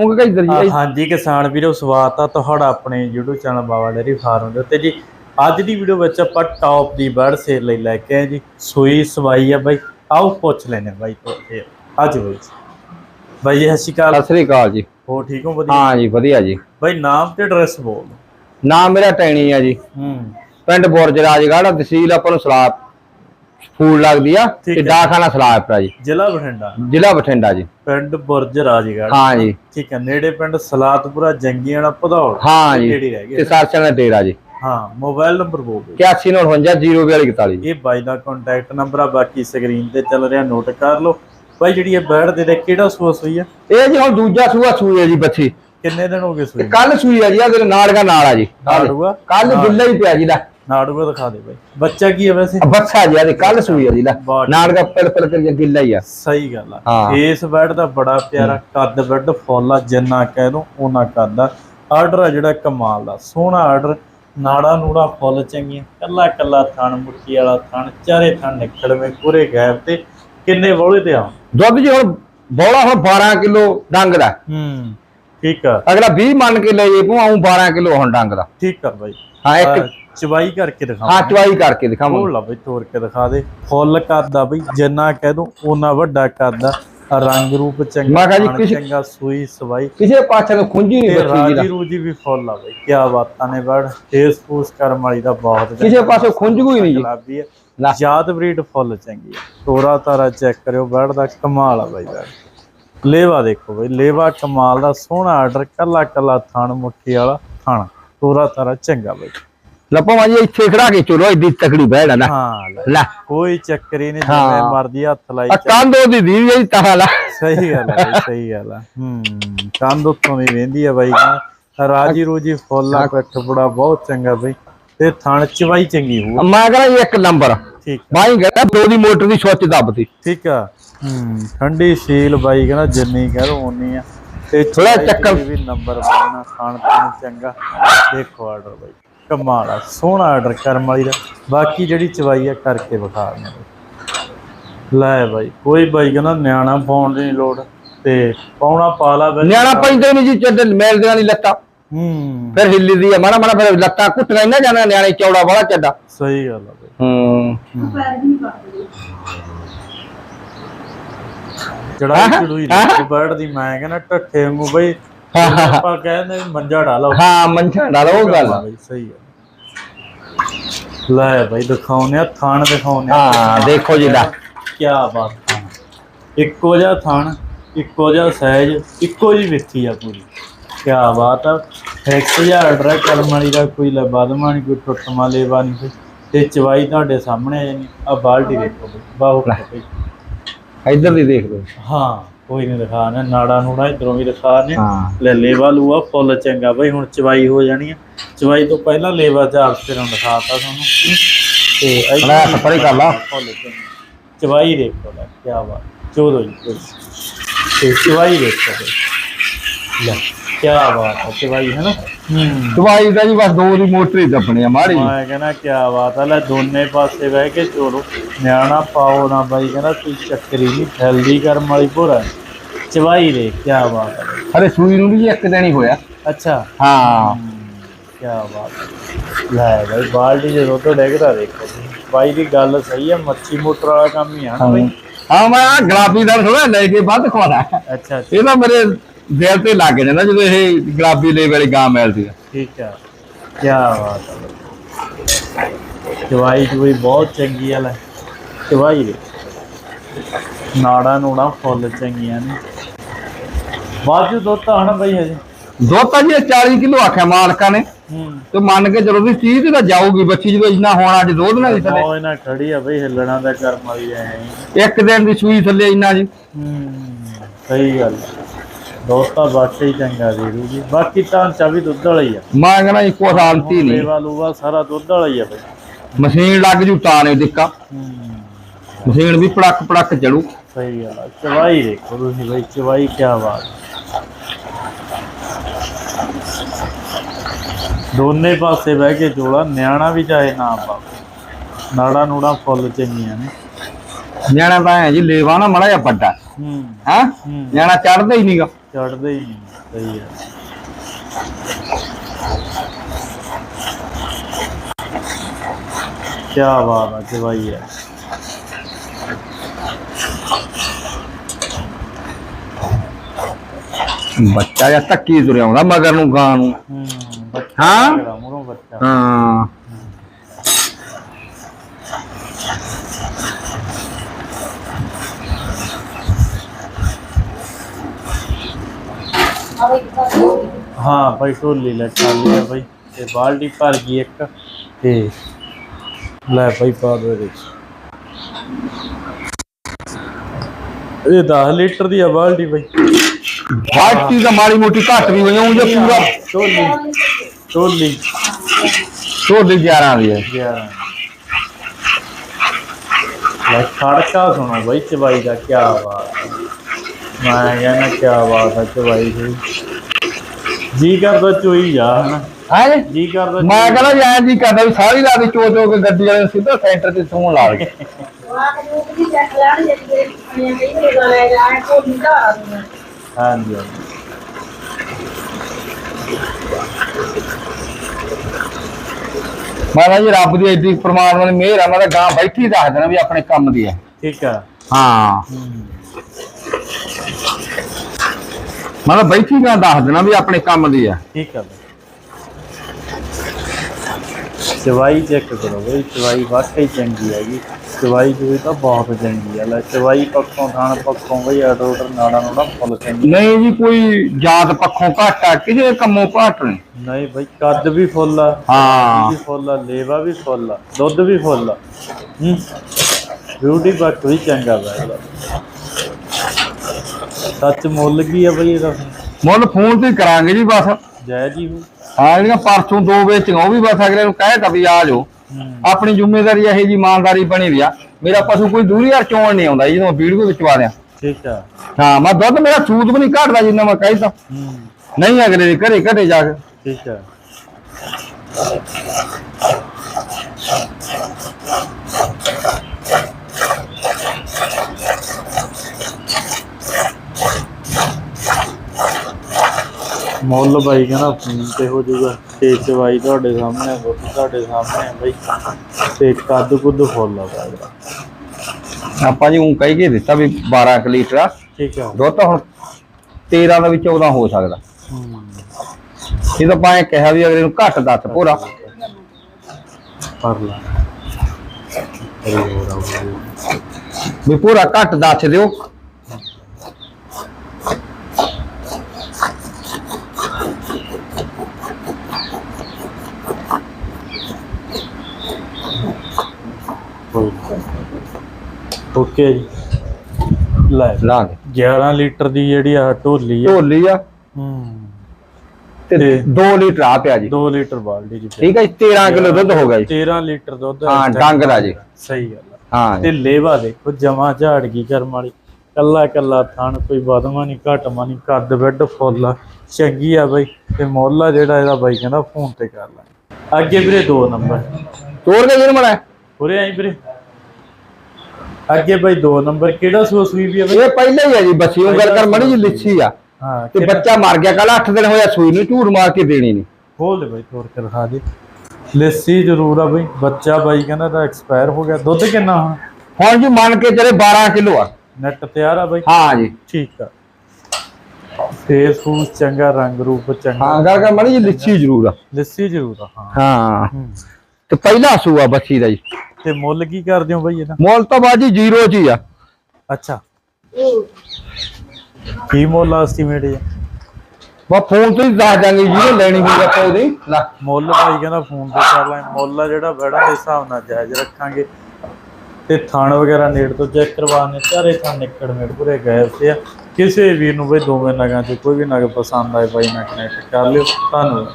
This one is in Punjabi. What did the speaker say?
ਮੁੰਗ ਕੇ ਇੱਧਰ ਜੀ ਹਾਂਜੀ ਕਿਸਾਨ ਵੀਰੋ ਸਵਾਗਤ ਆ ਤੁਹਾਡਾ ਆਪਣੇ YouTube channel Baba dairy farm ਦੇ ਉੱਤੇ ਜੀ। ਅੱਜ ਦੀ ਵੀਡੀਓ ਵਿੱਚ ਆਪਾਂ ਟੌਪ ਦੀ ਬਰਡ ਸੇਲ ਲਈ ਲੈ ਕੇ ਆਏ ਜੀ। ਸੂਈ ਸਵਾਈ ਆ ਬਾਈ। ਆਓ ਪੁੱਛ ਲੈਨੇ ਬਾਈ ਤੋਂ ਫੇਰ ਅੱਜ ਬਾਈ। ਬਾਈ ਜੀ ਸਤਿ ਸ਼੍ਰੀ ਅਕਾਲ। ਸਤਿ ਸ੍ਰੀ ਅਕਾਲ ਜੀ। ਹੋ ਠੀਕ ਹੋ ਵਧੀਆ? ਹਾਂ ਜੀ ਵਧੀਆ ਜੀ। ਬਾਈ ਨਾਮ ਤੇ ਐਡਰੈਸ ਬੋਲ ਨਾਮ ਮੇਰਾ ਟੈਣੀ ਆ ਜੀ। ਹੂੰ। ਪਿੰਡ ਬੁਰਜ ਰਾਜਗੜ੍ਹ ਤਹਿਸੀਲ ਆਪਾਂ ਨੂੰ ਸਲਾਬ। ਫੂਲ ਲੱਗਦੀ ਆ ਤੇ ਹੈ। ਡਾਕਖਾਨਾ ਸਲਾਬਪੁਰਾ ਜੀ। ਜ਼ਿਲ੍ਹਾ ਬਠਿੰਡਾ। ਜ਼ਿਲ੍ਹਾ ਬਠਿੰਡਾ ਜੀ। ਪਿੰਡ ਬੁਰਜ ਰਾਜਗੜ੍ਹ ਹਾਂ ਜੀ। ਠੀਕ ਹੈ ਨੇੜੇ ਪਿੰਡ ਸਲਾਤਪੁਰਾ ਜੰਗੀਆਣਾ ਭਦੌੜ। ਹਾਂ ਜੀ। ਤੇ ਸਰਸਨ ਦਾ ਡੇਰਾ ਜੀ। ਹਾਂ ਮੋਬਾਈਲ ਨੰਬਰ ਬੋਲ ਦਿਓ। 8149 ਜੀ। ਇਹ ਬਾਈ ਦਾ ਕੰਟੈਕਟ ਨੰਬਰ ਆ ਬਾਕੀ ਸਕਰੀਨ ਤੇ ਚੱਲ ਰਿਹਾ ਨੋਟ ਕਰ ਲਓ। ਬਾਈ ਜਿਹੜੀ ਇਹ ਬੈੜ ਦੇ ਦੇ ਕਿਹੜਾ ਸੂਆ ਸੂਈ ਆ? ਇਹ ਜੀ ਹੁਣ ਦੂਜਾ ਸੂਆ ਸੂਈ ਹੈ ਜੀ ਬੱਚੀ। ਕਿੰਨੇ ਦਿਨ ਹੋ ਗਏ ਸੂਈ ਕੱਲ ਸੂਈ ਹੈ ਜੀ ਆ ਨਾੜਗਾ ਨਾਲ ਆ ਜੀ। ਕੱਲ ਗੁੱਲਾ ਹੀ ਪਿਆ ਜੀ ਦਾ। ਨਾੜੂਆ ਦਿਖਾ ਦੇ ਬਾਈ। ਬੱਚਾ ਕੀ ਹੈ ਵੈਸੇ? ਬੱਚਾ ਜੀ ਆ ਕੱਲ ਸੂਈ ਹੈ ਜੀ ਦਾ ਵਾਹ ਜੀ। ਨਾੜਗਾ ਪਿਲ ਪਿਲ ਕਰ ਗਿੱਲਾ ਹੀ ਆ। ਸਹੀ ਗੱਲ ਆ। ਇਸ ਬੈਡ ਦਾ ਬੜਾ ਪਿਆਰਾ ਕੱਦ ਬੈਡ ਫੁੱਲ ਆ ਜਿੰਨਾ ਕਹਿ ਦੋ ਉਹਨਾਂ ਕੱਦ ਆ। ਆਰਡਰ ਆ ਜਿਹੜਾ ਕਮਾਲ ਦਾ। ਸੋਹਣਾ ਆਰਡਰ। ਨਾੜਾ ਨੂੜਾ ਫੁੱਲ ਚੰਗੀਆਂ। ਕੱਲਾ ਕੱਲਾ ਥਣ ਮੁੱਠੀ ਵਾਲਾ ਥਣ ਚਾਰੇ ਥਣ ਨਿਕਲਵੇਂ ਪੂਰੇ ਗੈਪ ਤੇ। ਕਿੰਨੇ ਬੋਲੇ ਤੇ ਆ। ਦੁੱਧ ਜੀ ਹੁਣ ਬੋਲਾ ਹੁਣ 12 ਕਿਲੋ ਡੰਗ ਦਾ। ਹੂੰ। ਠੀਕ ਆ। ਅਗਲਾ 20 ਮੰਨ ਕੇ ਲੈ ਜੇ ਭਾਵੇਂ 12 ਕਿਲੋ ਹੁਣ ਡੰਗ ਦਾ। ਠੀਕ ਆ ਬਾਈ। ਹਾਂ ਇੱਕ ਚਵਾਈ ਕਰਕੇ ਦਿਖਾ ਹਾਂ ਚਵਾਈ ਕਰਕੇ ਦਿਖਾਵਾਂ। ਉਹ ਲਾ ਬਈ ਤੋੜ ਕੇ ਦਿਖਾ ਦੇ। ਫੁੱਲ ਕਰਦਾ ਬਈ ਜਿੰਨਾ ਕਹਿ ਦੋ ਉਹਨਾਂ ਵੱਡਾ ਕਰਦਾ। ਰੰਗ ਰੂਪ ਚੰਗਾ ਚੰਗਾ ਸੂਈ ਸਵਾਈ। ਕਿਸੇ ਪਾਸੇ ਨੂੰ ਖੁੰਝੀ ਨਹੀਂ ਬੱਚੀ ਜੀ ਰਾਜੀ ਰੂਜੀ ਵੀ ਫੁੱਲ ਆ ਬਈ ਕੀ ਬਾਤਾਂ ਨੇ ਬੜ। ਫੇਸ ਫੂਸ ਕਰਮ ਵਾਲੀ ਦਾ ਬਹੁਤ ਕਿਸੇ ਪਾਸੇ ਖੁੰਝ ਕੋਈ ਨਹੀਂ ਗੁਲਾਬੀ ਹੈ। ਯਾਦ ਬਰੀਡ ਫੁੱਲ ਚੰਗੀ ਹੈ ਤੋਰਾ ਤਾਰਾ ਚੈੱਕ ਕਰਿਓ ਬੜ ਦਾ ਕਮਾਲ ਆ ਬਈ ਦਾ ਲੇਵਾ ਦੇਖੋ ਬਈ ਲੇਵਾ ਕਮਾਲ ਦਾ ਸੋਹਣਾ ਆਰਡਰ ਕੱਲਾ ਕੱਲਾ ਥਣ ਮੁੱਠੀ ਵਾਲਾ ਥਣ। ਤੋਰਾ ਤਾਰਾ ਚੰਗਾ ਬਈ। ਲੱਪਾ ਮਾਜੀ ਇੱਥੇ ਖੜਾ ਕੇ ਚਲੋ ਐਡੀ ਤਕੜੀ ਆ ਨਾ ਹਾਂ ਲੈ। ਕੋਈ ਚੱਕਰ ਹੀ ਨਹੀਂ ਹਾਂ। ਜਿਵੇਂ ਮਰਜ਼ੀ ਹੱਥ ਲਾਈ ਉਹਦੀ ਦੀ ਜਿਹੜੀ ਤਹਾ ਲਾ। ਸਹੀ ਗੱਲ ਹੈ ਸਹੀ ਗੱਲ ਹੈ ਹੂੰ ਕੰਧ ਉੱਤੋਂ ਦੀ ਵੇਂਦੀ ਆ ਬਾਈ ਰਾਜੀ ਰੂਜੀ ਫੁੱਲਾ ਪਿੱਠ ਬੜਾ ਬਹੁਤ ਚੰਗਾ ਬਈ। ਤੇ ਥਣ ਚਵਾਈ ਚੰਗੀ ਹੋਊ। ਮੈਂ ਕਹਿੰਦਾ ਇੱਕ ਨੰਬਰ। ਠੀਕ ਬਾਈ ਕਹਿੰਦਾ ਦੋ ਦੀ ਮੋਟਰ ਦੀ ਸੁੱਚ ਦੱਬਤੀ। ਠੀਕ ਆ। ਹੂੰ ਠੰਡੀ ਸੀਲ ਬਾਈ ਕਹਿੰਦਾ ਜਿੰਨੀ ਕਹਿ ਲਓ ਉਨੀ ਆ। ਤੇ ਚਵਾਈ ਚੱਕਰ- ਵੀ ਨੰਬਰ ਬਣਨਾ ਖਾਣ ਪੀਣ ਚੰਗਾ ਦੇਖੋ ਆਰਡਰ ਬਾਈ। ਕਮਾਲ ਆ ਸੋਹਣਾ ਆਰਡਰ ਕਰਮ ਵਾਲੀ ਦਾ। ਬਾਕੀ ਜਿਹੜੀ ਚਵਾਈ ਆ ਕਰਕੇ ਵਿਖਾ। ਲੈ ਬਾਈ ਕੋਈ ਬਾਈ ਕਹਿੰਦਾ ਨਿਆਣਾ ਪਾਉਣ ਦੀ ਲੋੜ ਤੇ ਪਾਉਣਾ ਪਾ ਲਾ। ਨਿਆਣਾ ਪੈਂਦੇ ਨਹੀਂ ਜੀ ਚੱਡ ਮੇਲ ਦੇ ਦੀ ਲੱਤਾਂ। ਹੂੰ। ਫਿਰ ਹਿੱਲੀ ਦੀ ਆ ਮਾੜਾ ਮਾੜਾ ਫਿਰ ਲੱਤਾਂ ਘੁੱਟੀਆਂ ਨਾ ਜਾਣਾ ਨਿਆਣੇ ਚੌੜਾ ਵਾਲਾ ਚੱਡਾ। ਸਹੀ ਗੱਲ ਆ ਬਈ। ਹੂੰ। ਚੜਾਈ ਚੜੂਈ ਬਰਡ ਦੀ ਮੈਂ ਕਹਿੰਦਾ ਢੱਠੇ ਵਾਂਗੂ ਬਈ ਆਪਾਂ ਕਹਿੰਦੇ ਮੰਜਾ ਡਾਲੋ। ਹਾਂ ਮੰਝਾ ਡਾਲ ਉਹ ਗੱਲ ਆ। ਬਈ ਸਹੀ ਹੈ ਲੈ ਬਈ ਦਿਖਾਉਨੇ ਆ ਥਾਣ ਦਿਖਾਉਨੇ ਹਾਂ ਦੇਖੋ ਜੀ ਦਾ ਕੀ ਬਾਤ ਥਾਣ ਇੱਕੋ ਜਿਹਾ ਥਾਣ ਇੱਕੋ ਜਿਹਾ ਸਾਈਜ਼ ਇੱਕੋ ਜਿਹੀ ਵਿੱਥੀ ਆ ਪੂਰੀ। ਕੀ ਬਾਤ ਆ। ਫਿਕਸ ਜਿਹਾ ਆਰਡਰ ਹੈ ਕਰਮ ਵਾਲੀ ਦਾ ਕੋਈ ਲਬਾਦਮਾ ਨਹੀਂ ਕੋਈ ਟੁੱਟਮਾ ਲੇਵਾ ਨਹੀਂ। ਤੇ ਚਵਾਈ ਤੁਹਾਡੇ ਸਾਹਮਣੇ ਆ ਆ ਬਾਲਟੀ ਦੇਖੋ ਬਾਹੂ ਬਈ। ਇੱਧਰ ਦੀ ਦੇਖ ਲਓ। ਹਾਂ ਕੋਈ ਨਹੀਂ ਦਿਖਾਣਾ ਨਾੜਾ ਨੂੜਾ ਇਧਰੋਂ ਵੀ ਦਿਖਾਣੇ ਹਾਂ। ਲੈ ਲੇਵਾ ਲੂਆ ਫੁੱਲ ਚੰਗਾ ਬਈ ਹੁਣ ਚਵਾਈ ਹੋ ਜਾਣੀ ਆ। ਚਵਾਈ ਤੋਂ ਪਹਿਲਾਂ ਲੇਵਾ ਚਾਰ ਸਿਰੋਂ ਦਿਖਾਤਾ ਤੁਹਾਨੂੰ। ਤੇ ਇੱਧਰ ਲੈ, ਕਰ ਲਾ। ਫੁੱਲ ਚੰਗੀ। ਚਵਾਈ ਦੇਖੋ ਲੈ ਕੀ ਬਾਤ ਚੋਦੋ ਜੀ। ਤੇ ਚਵਾਈ ਦੇਖੋ ਬਈ ਲੈ। ਕੀ ਬਾਤ ਹੈ ਚਵਾਈ ਹੈ ਨਾ। ਹੂੰ। ਦਵਾਈ ਦਾ ਜੀ ਬਸ ਦੋ ਦੀ ਮੋਟਰ ਹੀ ਦੱਬਣੀ ਆ ਮਾੜੀ। ਮੈਂ ਕਹਿੰਦਾ ਕੀ ਬਾਤ ਹੈ ਲੈ ਦੋਨੇ ਪਾਸੇ ਬਹਿ ਕੇ ਚੋਰੋ ਨਿਆਣਾ ਪਾਓ ਨਾ ਬਾਈ ਕਹਿੰਦਾ ਕੋਈ ਚੱਕਰੀ ਨਹੀਂ ਹੈਲਦੀ ਕਰਮ ਵਾਲੀ ਭੋਰਾ ਚਵਾਈ ਦੇ ਕੀ ਬਾਤ ਹੈ। ਅਰੇ ਸੂਈ ਨੂੰ ਵੀ ਇੱਕ ਦਿਨ ਹੀ ਹੋਇਆ। ਅੱਛਾ। ਹਾਂ। ਕੀ ਬਾਤ ਹੈ। ਲੈ ਬਾਈ ਬਾਲਟੀ ਦੇ ਦੁੱਧ ਡੇਗਦਾ ਦੇਖੋ। ਜੀ। ਬਾਈ ਦੀ ਗੱਲ ਸਹੀ ਹੈ ਮੱਛੀ ਮੋਟਰ ਵਾਲਾ ਕੰਮ ਹੀ ਆ ਨਾ ਬਾਈ। ਹਾਂ ਮੈਂ ਆਹ ਗੁਲਾਬੀ ਦਾ ਥੋੜਾ ਲੈ ਕੇ ਵੱਧ ਖਵਾਣਾ ਅੱਛਾ ਅੱਛਾ, ਇਹ ਤਾਂ ਮੇਰੇ ਦਿਲ ਤੇ ਲੱਗ ਜਾਂਦਾ ਜਦੋਂ ਇਹ ਗੁਲਾਬੀ ਲੈ ਵਾਲੀ ਗਾਂ ਮਿਲਦੀ ਆ। ਠੀਕ ਹੈ ਕੀ ਬਾਤ ਹੈ। ਚਵਾਈ ਚਵਾਈ ਬਹੁਤ ਚੰਗੀ ਆ ਲੈ। ਚਵਾਈ ਦੇ ਨਾੜਾ ਨੂੜਾ ਫੁੱਲ ਚੰਗੀਆਂ ਨੇ। ਬਾਜੂ ਦੁੱਧ ਤਾਂ ਹਣ ਬਈ ਹਜੇ? ਦੁੱਧ ਤਾਂ ਜੀ 40 ਕਿਲੋ ਆਖਿਆ ਮਾਲਕਾਂ ਨੇ। ਹੂੰ। ਤੇ ਮੰਨ ਕੇ ਚਲੋ ਵੀ 30 ਤੇ ਤਾਂ ਜਾਊਗੀ ਬੱਚੀ ਜਦੋਂ ਇੰਨਾ ਹੋਣਾ ਅੱਜ ਦੁੱਧ ਨਾਲ ਹੀ ਥੱਲੇ ਉਹ ਇਹਨਾਂ ਖੜੀ ਆ ਬਈ ਹਿੱਲਣਾ ਦਾ ਕਰਮ ਵਾਲੀ ਐ। ਇੱਕ ਦਿਨ ਦੀ ਸੂਈ ਥੱਲੇ ਇੰਨਾ ਜੀ। ਹੂੰ। ਸਹੀ ਗੱਲ। ਹੈ ਦੋਸਤਾ ਬਾਕੀ ਹੀ ਚੰਗਾ ਦੇ ਰੂ ਜੀ। ਬਾਕੀ ਤਾਂ ਚਾ ਵੀ ਦੁੱਧ ਵਾਲਾ ਹੀ ਆ। ਮੈਂ ਕਹਿੰਦਾ ਇੱਕੋ ਸ਼ਾਂਤੀ ਨਹੀਂ। ਲੇਵਾ ਲੂਵਾ ਸਾਰਾ ਦੁੱਧ ਵਾਲਾ ਹੀ ਆ ਬਈ। ਮਸ਼ੀਨ ਲੱਗ ਜੂ ਤਾਂ ਨੇ ਦਿੱਕਾ। ਹੂੰ। ਮਸ਼ੀਨ ਵੀ ਪੜਕ ਪੜਕ ਚੜੂ ਸਹੀ ਗੱਲ ਆ ਚਵਾਈ ਦੇਖੋ ਤੁਸੀਂ ਬਈ ਚਵਾਈ ਕੀ ਬਾਤ। ਦੋਨੇ ਪਾਸੇ ਬਹਿ ਕੇ ਜੋੜਾ ਨਿਆਣਾ ਵੀ ਚਾਹੇ ਨਾ ਪਾ ਨਾੜਾ ਨੂੜਾ ਫੁੱਲ ਚੰਗੀਆਂ ਨੇ। ਨਿਆਣਾ ਤਾਂ ਐ ਜੀ ਲੇਵਾ ਨਾ ਮੜਾ ਜਾਂ ਵੱਡਾ। ਹੂੰ। ਹੈ? ਹੂੰ। ਨਿਆਣਾ ਚੜਦਾ ਹੀ ਨਹੀਂਗਾ ਚੜਦੇ ਹੀ ਸਹੀ ਹੈ ਕੀ ਬਾਤ ਹੈ ਜਵਾਈ ਹੈ ਬੱਚਾ ਜਾਂ ਧੱਕੀ ਤੁਰਿਆ ਆਉਂਦਾ ਮਗਰ ਨੂੰ ਗਾਂ ਨੂੰ। ਹੂੰ ਬੱਚਾ ਹਾਂ? ਤਗੜਾ, ਮੂਹਰੋਂ ਬੱਚਾ ਹਾਂ ਹਾਂ ਭਾਈ ਢੋਲੀ ਲੈ ਖਾਲੀ ਆ ਭਾਈ ਤੇ ਬਾਲਟੀ ਭਰ ਗਈ ਇੱਕ ਤੇ ਲੈ ਭਾਈ ਪਾ ਦੋ ਇਹਦੇ ਚ। ਇਹ 10 ਲੀਟਰ ਦੀ ਆ ਬਾਲਟੀ ਭਾਈ। ਬਾਟੀ ਦਾ ਮਾੜੀ ਮੋਟੀ ਘੱਟ ਵੀ ਹੋਈ ਉਹ ਪੂਰਾ ਢੋਲੀ ਢੋਲੀ ਢੋਲੀ 11 ਦੀ ਹੈ 11 ਲੈ ਖੜਕਾ ਸੁਣੋ ਭਾਈ ਚਵਾਈ ਦਾ ਕੀ ਬਾਤ। ਹੈ। ਮੈਂ ਕਹਿੰਦਾ ਕੀ ਬਾਤ ਹੈ ਚਵਾਈ ਦੀ। ਜੀ ਕਰਦਾ ਚੋਈ ਜਾ ਹਨਾ। ਹਾਂ? ਜੀ ਜੀ ਕਰਦਾ ਮੈਂ ਕਹਿੰਦਾ ਯਾਰ ਜੀ ਕਰਦਾ ਵੀ ਸਾਰੀ ਰਾਤ ਚੋ ਚੋ ਕੇ ਗੱਡੀ ਵਾਲੇ ਨੂੰ ਸਿੱਧਾ ਸੈਂਟਰ ਤੇ ਸੌਣ ਲਾ ਦੇ ਹਾਂਜੀ ਹਾਂਜੀ। ਮੈਂ ਕਿਹਾ ਜੀ ਰੱਬ ਦੀ ਐਡੀ ਪ੍ਰਮਾਤਮਾ ਦੀ ਮਿਹਰ ਆ ਮੈਂ ਤਾਂ ਗਾਂ ਬੈਠੀ ਦੱਸ ਦੇਣਾ ਵੀ ਆਪਣੇ ਕੰਮ ਦੀ ਹੈ। ਠੀਕ ਆ। ਹਾਂ। ਮੈਂ ਤਾਂ ਬੈਠੀ ਗਾਂ ਦੱਸ ਦੇਣਾ ਵੀ ਆਪਣੇ ਕੰਮ ਦੀ ਹੈ ਠੀਕ ਆ ਚਵਾਈ ਚੈੱਕ ਕਰੋ ਬਈ ਚਵਾਈ ਵਾਕਈ ਚੰਗੀ ਹੈਗੀ। ਚਵਾਈ ਜੋ ਤਾਂ ਬਹੁਤ ਚੰਗੀ ਹੈ ਲੈ ਚਵਾਈ ਪੱਖੋਂ ਥਾਣ ਪੱਖੋਂ ਬਈ ਆਰਡਰ ਨਾੜਾ ਨੂੜਾ ਫੁੱਲ ਚੰਗੀ। ਨਹੀਂ ਜੀ ਕੋਈ ਜਾਤ ਪੱਖੋਂ ਘੱਟ ਆ ਕਿਸੇ ਕੰਮੋਂ ਘੱਟ ਨਹੀਂ। ਨਹੀਂ ਬਈ ਕੱਦ ਵੀ ਫੁੱਲ ਆ ਹਾਂ। ਵੀ ਫੁੱਲ ਆ ਲੇਵਾ ਵੀ ਫੁੱਲ ਆ ਦੁੱਧ ਵੀ ਫੁੱਲ ਆ। ਹੂੰ। ਬਿਊਟੀ ਬੱਟ ਵੀ ਚੰਗਾ ਬਈ ਸੱਚ ਮੁੱਲ ਕੀ ਆ ਬਈ ਇਹਦਾ? ਮੁੱਲ ਫੋਨ ਤੇ ਕਰਾਂਗੇ ਜੀ ਬਸ। ਜੈ ਜੀ ਹੂੰ ਹਾਂ ਜਿਹੜੀਆਂ ਪਰਸੋਂ ਦੋ ਵੇਚੀਆਂ ਉਹ ਵੀ ਬਸ ਅਗਲੇ ਨੂੰ ਕਹਿ ਤਾ ਵੀ ਆ ਜਾਓ। ਆਪਣੀ ਜ਼ਿੰਮੇਵਾਰੀ ਇਹ ਜੀ ਇਮਾਨਦਾਰੀ ਬਣੀ ਵੀ ਆ। ਮੇਰਾ ਪਸ਼ੂ ਕੋਈ ਦੂਰੀ ਯਾਰ ਚੋਣ ਨਹੀਂ ਆਉਂਦਾ ਜੀ ਜਦੋਂ ਵੀਡੀਓ ਵਿੱਚ ਪਾ ਦਿਆਂ। ਠੀਕ ਆ। ਹਾਂ ਮੈਂ ਦੁੱਧ ਮੇਰਾ ਸੂਦ ਵੀ ਨਹੀਂ ਘਟਦਾ ਜਿੰਨਾ ਮੈਂ ਕਹਿ ਤਾ ਹੂੰ। ਨਹੀਂ ਅਗਲੇ ਦੇ ਘਰੇ ਘਰੇ ਜਾ ਕੇ। ਠੀਕ ਆ। ਮੁੱਲ ਬਾਈ ਕਹਿੰਦਾ ਫੋਨ ਤੇ ਹੋ ਜਾਊਗਾ। ਤੇ ਚਵਾਈ ਤੁਹਾਡੇ ਸਾਹਮਣੇ ਦੁੱਧ ਤੁਹਾਡੇ ਸਾਹਮਣੇ ਬਾਈ। ਤੇ ਕੱਦ ਕੁੱਦ ਫੁੱਲ ਆ ਬਾਈ। ਆਪਾਂ ਜੀ ਉਹ ਕਹਿ ਕੇ ਦਿੱਤਾ ਵੀ 12 ਕੁ ਲੀਟਰ ਆ। ਠੀਕ ਆ। ਦੁੱਧ ਤਾਂ ਹੁਣ 13 ਦਾ ਵੀ 14 ਹੋ ਸਕਦਾ। ਇਹ ਤਾਂ ਪਾਏ ਕਿਹਾ ਵੀ ਅਗਲੇ ਨੂੰ ਘੱਟ ਦੱਸ ਪੂਰਾ ਲਾ। ਵੀ ਪੂਰਾ ਘੱਟ ਦੱਸ ਦਿਓ। ਓਕੇ ਜੀ। ਲੈ ਲਾ ਕੇ 11 ਲੀਟਰ ਦੀ ਜਿਹੜੀ ਆ ਢੋਲੀ ਆ। ਢੋਲੀ ਆ। ਹੂੰ। ਤੇ ਤੇ- 2 ਲੀਟਰ ਆ ਪਿਆ ਜੀ। 2 ਲੀਟਰ ਬਾਲਟੀ ਪਿਆ। ਠੀਕ ਹੈ ਜੀ 13 ਕਿਲੋ ਦੁੱਧ ਹੋ ਗਿਆ ਜੀ। 13 ਲੀਟਰ ਦੁੱਧ ਹਾਂ, ਡੰਗ ਦਾ ਜੀ। ਸਹੀ ਗੱਲ ਹਾਂ ਤੇ ਜੀ। ਲੇਵਾ ਦੇਖੋ ਜਮਾ ਝਾੜ ਗਈ ਕਰਮ ਵਾਲੀ। ਕੱਲਾ ਕੱਲਾ ਥਣ ਕੋਈ ਵਧਮਾ ਨਹੀਂ ਘਟਮਾ ਨਹੀਂ ਕੱਦ ਬੈੱਡ ਫੁੱਲ ਆ। ਚੰਗੀ ਆ ਬਾਈ। ਤੇ ਮੁੱਲ ਜਿਹੜਾ ਇਹਦਾ ਬਾਈ ਕਹਿੰਦਾ ਫੋਨ ਤੇ ਕਰ ਲੈ ਅੱਗੇ ਵੀਰੇ 2 ਨੰਬਰ। ਤੋੜ ਕੇ ਜਿਹਨੂੰ ਮੜਾ। ਉਰੇ ਆਈ ਵੀਰੇ। ਅੱਗੇ ਬਾਈ 2 ਨੰਬਰ ਕਿਹੜਾ ਸੂਆ ਸੂਈ ਵੀ ਬਾਈ? ਇਹ ਪਹਿਲਾਂ ਹੀ ਆ ਜੀ ਬੱਸੀ ਉਹ ਗੱਲ ਕਰ ਮੜੀ ਜੀ ਲਿੱਸੀ ਆ। ਹਾਂ ਤੇ ਕਿਹੜਾ- ਬੱਚਾ ਮਰ ਗਿਆ ਕੱਲ 8 ਦਿਨ ਹੋਇਆ ਸੂਈ ਨੂੰ ਝੂੜ ਮਾਰ ਕੇ ਦੇਣੀ ਨਹੀਂ। ਖੋਲ ਦੇ ਬਾਈ ਤੋੜ ਕੇ ਦਿਖਾ ਦੇ। ਲੱਸੀ ਜ਼ਰੂਰ ਆ ਬਾਈ ਬੱਚਾ ਬਾਈ ਕਹਿੰਦਾ ਦਾ ਐਕਸਪਾਇਰ ਹੋ ਗਿਆ। ਦੁੱਧ ਕਿੰਨਾ ਹੁਣ? ਹੁਣ ਜੀ ਮੰਨ ਕੇ ਚਲੇ 12 ਕਿਲੋ ਆ। ਨੈਟ ਤਿਆਰ ਆ ਬਾਈ? ਹਾਂ ਜੀ। ਠੀਕ ਆ। ਫੇਸ ਫੂਸ ਚੰਗਾ ਰੰਗ ਰੂਪ ਚੰਗਾ। ਹਾਂ ਗੱਲ ਕਰ ਮੜੀ ਜੀ ਲਿੱਸੀ ਜ਼ਰੂਰ ਆ। ਲੱਸੀ ਜ਼ਰੂਰ ਆ ਹਾਂ। ਹਾਂ। ਹੂੰ। ਤੇ ਪਹਿਲਾ ਸੂਆ ਬੱਸੀ ਦਾ ਜੀ। ਤੇ ਮੁੱਲ ਕੀ ਕਰਦੇ ਹੋ ਬਾਈ ਇਹਦਾ? ਮੁੱਲ ਤਾਂ ਬਾਜੀ ਜ਼ੀਰੋ ਚ ਹੀ ਆ। ਅੱਛਾ। ਕੀ ਮੁੱਲ ਆ ਐਸਟੀਮੇਟ ਹੈ ਬਾ ਫੋਨ ਤੋਂ ਹੀ ਦੱਸ ਦਾਂਗੇ ਜਿਹਨੇ ਲੈਣੀ ਹੋਈ ਆਪਾਂ ਉਹਦੀ। ਲੈ। ਮੁੱਲ ਭਾਈ ਕਹਿੰਦਾ ਫੋਨ ਤੇ ਕਰ ਲੈ ਮੁੱਲ ਆ ਜਿਹੜਾ ਬੜਾ ਦੇ ਹਿਸਾਬ ਨਾਲ ਜਾਇਜ਼ ਰੱਖਾਂਗੇ। ਤੇ ਥਣ ਵਗੈਰਾ ਨੇੜ ਤੋਂ ਚੈੱਕ ਕਰਵਾਣੇ ਚਾਰੇ ਥਣ ਨਿਕੜ ਮੇੜ ਪੂਰੇ ਗਏ ਤੇ ਕਿਸੇ ਵੀਰ ਨੂੰ ਬਈ ਦੋਵੇਂ ਨਗਾਂ ਚ ਕੋਈ ਵੀ ਨਗ ਪਸੰਦ ਆਏ ਬਾਈ ਨਾਲ ਕਨੈਕਟ ਕਰ ਲਿਓ। ਧੰਨਵਾਦ।